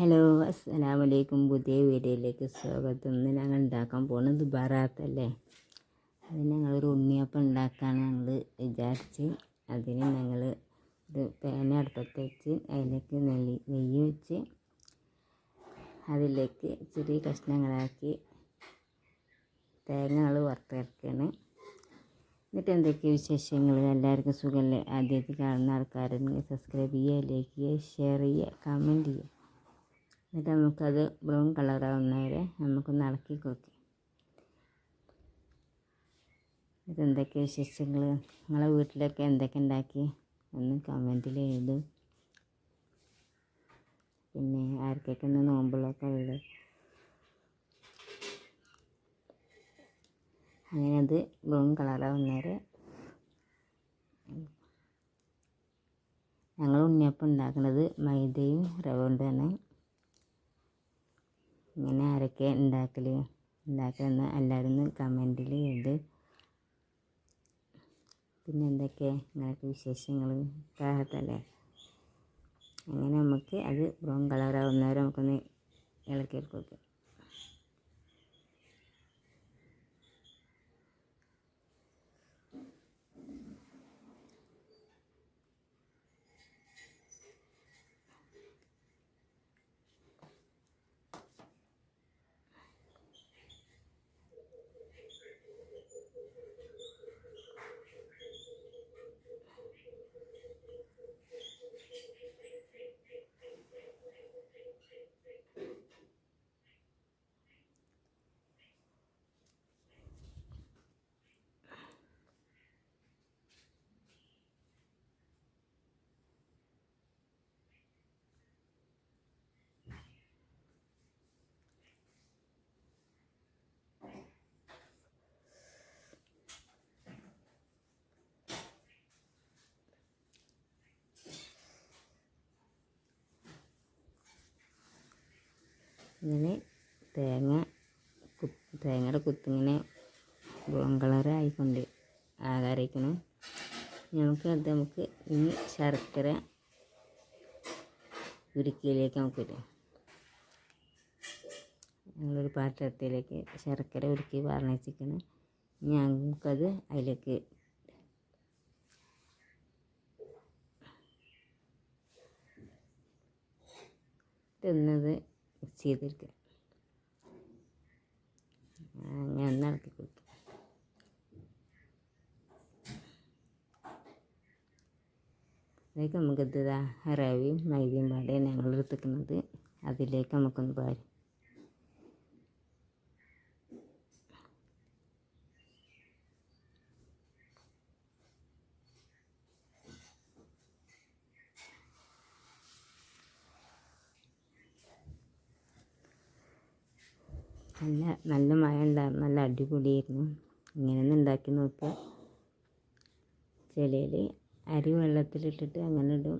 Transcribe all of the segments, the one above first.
Hello അസ്സലാമു അലൈക്കും പുതിയ വീഡിയോയിലേക്ക് സ്വാഗതം. ഇന്ന് ഞങ്ങൾ ഉണ്ടാക്കാൻ പോകുന്നത് ബറാത്തല്ലേ അതിന് ഞങ്ങളൊരു ഉണ്ണിയപ്പം ഉണ്ടാക്കാൻ ഞങ്ങൾ വിചാരിച്ച്. അതിന് ഞങ്ങൾ ഒരു പേന അടുപ്പത്ത് വെച്ച് അതിലേക്ക് നെല്ലി നെയ്യ് വെച്ച് അതിലേക്ക് ചെറിയ കഷ്ണങ്ങളാക്കി തേങ്ങകൾ വറുത്തിറക്കുകയാണ് എന്നിട്ട് എന്തൊക്കെ വിശേഷങ്ങൾ? എല്ലാവർക്കും സുഖമല്ലേ? ആദ്യമായിട്ട് കാണുന്ന ആൾക്കാരെ സബ്സ്ക്രൈബ് ചെയ്യുക ലൈക്ക് ചെയ്യുക ഷെയർ ചെയ്യുക കമന്റ് ചെയ്യുക. എന്നിട്ട് നമുക്കത് ബ്രൗൺ കളറാവുന്നവരെ നമുക്കൊന്ന് ഇളക്കി കൊടുക്കാം. ഇതെന്തൊക്കെ വിശേഷങ്ങൾ നിങ്ങളെ വീട്ടിലൊക്കെ എന്തൊക്കെ ഉണ്ടാക്കി? ഒന്ന് കമന്റിൽ എഴുതും. പിന്നെ ആർക്കൊക്കെ ഒന്ന് നോമ്പുകളൊക്കെ ഉള്ളത് അങ്ങനെ അത് ബ്രൗൺ കളറാവുന്നവരെ ഞങ്ങൾ ഉണ്ണിയപ്പം ഉണ്ടാക്കുന്നത് മൈദയും റവ കൊണ്ടാണ് ഇങ്ങനെ ആരൊക്കെ ഉണ്ടാക്കൽ ഉണ്ടാക്കലെന്ന് എല്ലാവരും ഒന്ന് കമന്റിൽ എഴുത്. പിന്നെ എന്തൊക്കെ നിങ്ങൾക്ക് വിശേഷങ്ങൾ കാഹത്തല്ലേ അങ്ങനെ നമുക്ക് അത് ബ്രൗൺ കളറാവുന്നവരെ നമുക്കൊന്ന് ഇളക്കി കൊടുക്കാം ഇങ്ങനെ തേങ്ങ തേങ്ങയുടെ കുത്തിങ്ങനെ ബ്രൗൺ കളറായിക്കൊണ്ട് ആകാറിക്കണം നമുക്ക് അത് നമുക്ക് ഇനി ശർക്കര ഉരുക്കിയിലേക്ക് നമുക്ക് ഇടാം. ഞങ്ങളൊരു പാത്രത്തിലേക്ക് ശർക്കര ഉരുക്കി പറഞ്ഞ് ഞങ്ങൾക്കത് അതിലേക്ക് തിന്നത് മിക്സ് ചെയ്തെടുക്കുക അങ്ങനെ ഒന്ന് ഇളക്കി കൊടുക്കുക അതിലേക്ക് നമുക്ക് ഇത് റവയും മൈദയും പാടെ ഞങ്ങൾ എടുത്തിരിക്കുന്നത് അതിലേക്ക് നമുക്കൊന്ന് പാരും നല്ല നല്ല മഴ ഉണ്ടായിരുന്നു. നല്ല അടിപൊളിയായിരുന്നു. ഇങ്ങനെ ഒന്ന് ഉണ്ടാക്കി നോക്കുക ചിലയിൽ അരി വെള്ളത്തിലിട്ടിട്ട് അങ്ങനെ ഇടും.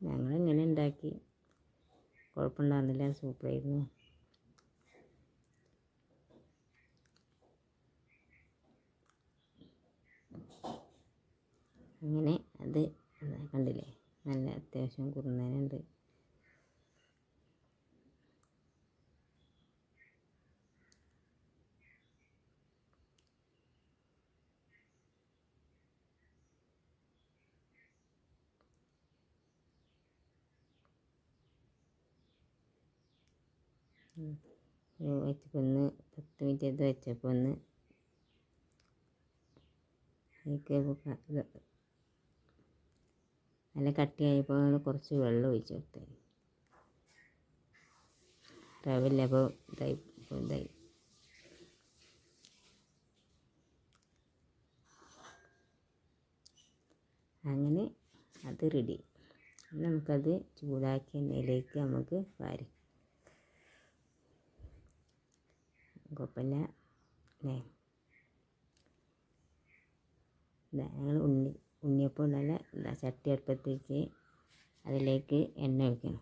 ഞങ്ങളിങ്ങനെ ഉണ്ടാക്കി. കുഴപ്പമുണ്ടായിരുന്നില്ല. സൂപ്പറായിരുന്നു. അങ്ങനെ അത് കണ്ടില്ലേ? നല്ല അത്യാവശ്യം കുറുന്നനുണ്ട്. വെച്ചപ്പോൾ ഒന്ന് പത്ത് മിനിറ്റ് ഇത് വെച്ചപ്പോൾ ഒന്ന് നല്ല കട്ടിയായപ്പോൾ കുറച്ച് വെള്ളം ഒഴിച്ച് കൊടുത്തത് റവില്ലപ്പോൾ ഇതായി ഇതായി. അങ്ങനെ അത് റെഡി നമുക്കത് ചൂടാക്കിയ എണ്ണയിലേക്ക് നമുക്ക് വാരി കുഴപ്പമില്ല അല്ലേ? ഞങ്ങൾ ഉണ്ണി ഉണ്ണിയപ്പം നല്ല ചട്ടി അടുപ്പത്ത് വെച്ച് അതിലേക്ക് എണ്ണ ഒഴിക്കണം.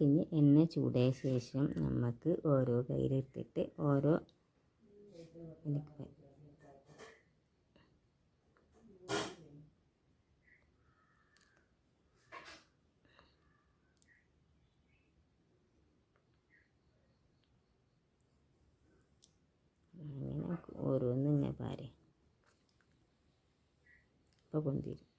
നമുക്കിനി എണ്ണ ചൂടായ ശേഷം നമുക്ക് ഓരോ കയ്യിലെടുത്തിട്ട് ഓരോ എനിക്ക് അങ്ങനെ ഓരോന്നും ഇങ്ങനെ പാരെ. ഇപ്പൊ കൊണ്ടുവരും.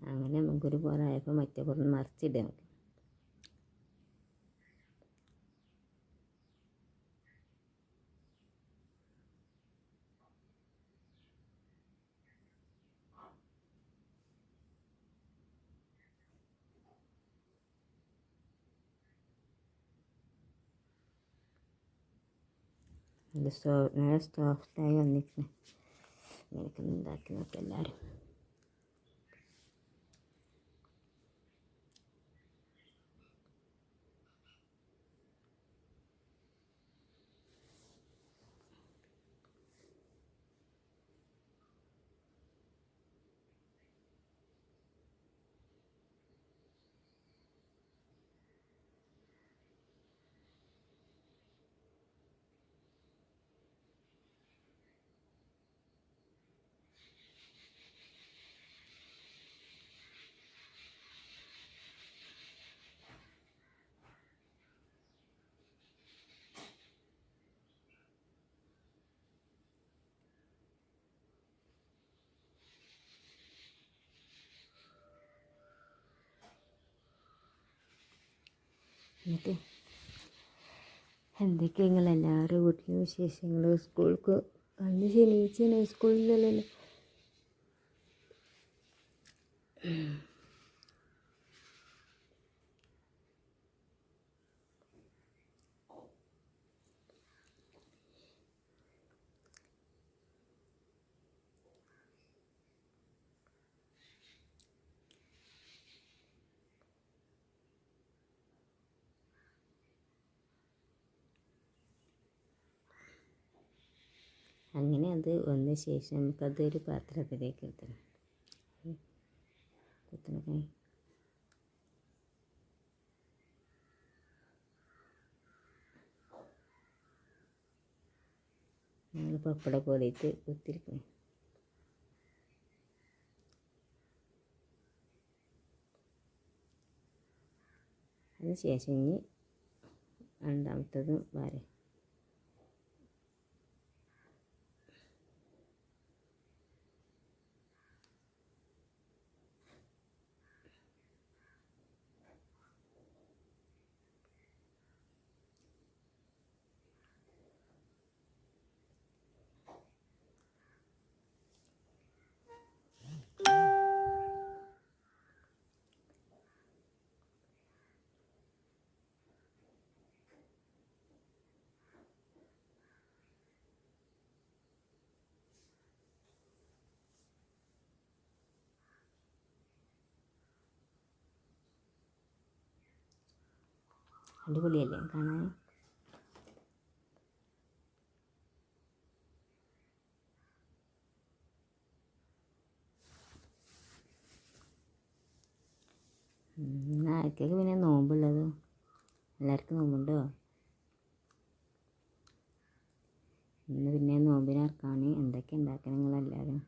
അങ്ങനെ നമുക്കൊരു പോരായപ്പോൾ മറ്റേ പുറം മറിച്ചിടുക. നമുക്ക് നല്ല സോ നല്ല സോഫ്റ്റായി വന്നിരിക്കുന്നു. ഇങ്ങനെയൊക്കെ ഉണ്ടാക്കി നോക്കാം എല്ലാവരും. എന്നിട്ട് എന്തൊക്കെ നിങ്ങൾ എല്ലാവരും വീട്ടിലെ വിശേഷങ്ങൾ സ്കൂൾക്ക് അന്ന് ശനിയാഴ്ചയാണ് സ്കൂളിലല്ലോ അങ്ങനെ അത് വന്ന ശേഷം നമുക്കതൊരു പാത്രത്തിലേക്ക് എത്തണം കുത്തണൊക്കെ. നമ്മൾ പപ്പട പോലെയിട്ട് കുത്തിരിക്കണം അതിന് ശേഷം ഇനി രണ്ടാമത്തതും വരെ. അടിപൊളിയല്ലേ കാണാൻ? ആർക്കൊക്കെ പിന്നെ നോമ്പുള്ളത്? എല്ലാവർക്കും നോമ്പുണ്ടോ ഇന്ന് പിന്നെ നോമ്പിനിറക്കാൻ എന്തൊക്കെ ഉണ്ടാക്കണം നിങ്ങളെല്ലാവരും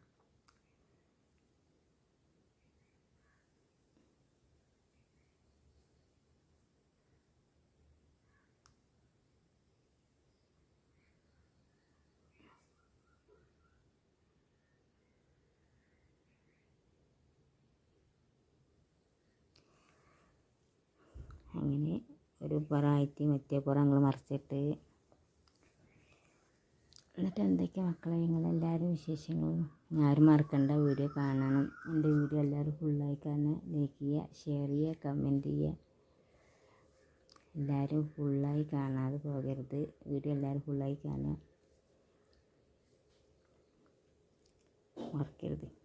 അങ്ങനെ ഒരു പുറമായിട്ട് മറ്റേ പുറം ഞങ്ങൾ മറിച്ചിട്ട്. എന്നിട്ട് എന്തൊക്കെ മക്കളെ? നിങ്ങളെല്ലാവരും വിശേഷങ്ങളും ആരും മറക്കണ്ട. വീഡിയോ കാണണം. എന്റെ വീഡിയോ എല്ലാവരും ഫുള്ളായി കാണുക. ലൈക്ക് ചെയ്യുക ഷെയർ ചെയ്യുക കമന്റ് ചെയ്യുക. എല്ലാവരും ഫുള്ളായി കാണാതെ പോകരുത്. വീഡിയോ എല്ലാവരും ഫുള്ളായി കാണുക. മറക്കരുത്.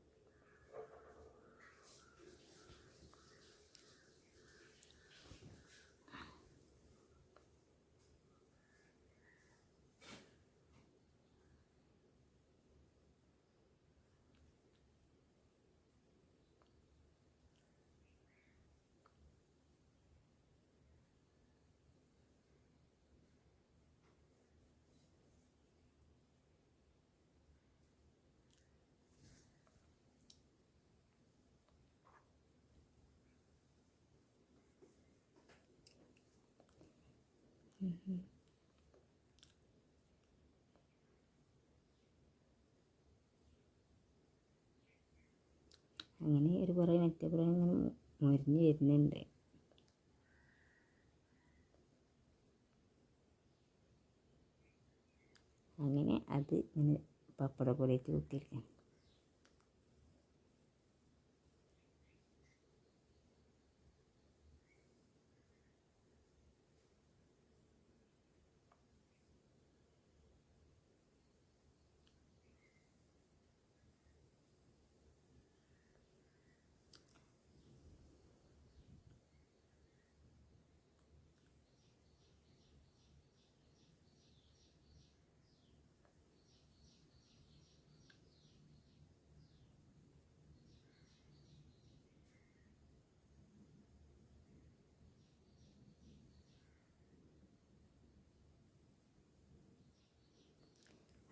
അങ്ങനെ ഒരു കുറേ മറ്റേ മുരിഞ്ഞ് വരുന്നുണ്ട്. അങ്ങനെ അത് ഇങ്ങനെ പപ്പട പൊടിയിട്ട് കുത്തിയിരിക്കും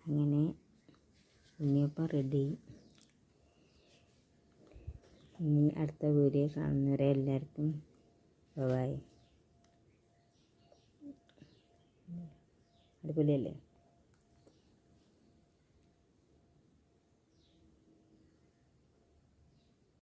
അങ്ങനെ ഉണ്ണിയപ്പം റെഡി ഇനി അടുത്ത വീഡിയോ കാണുന്നവരെ എല്ലാവർക്കും ബൈ അടിപൊളിയല്ലേ?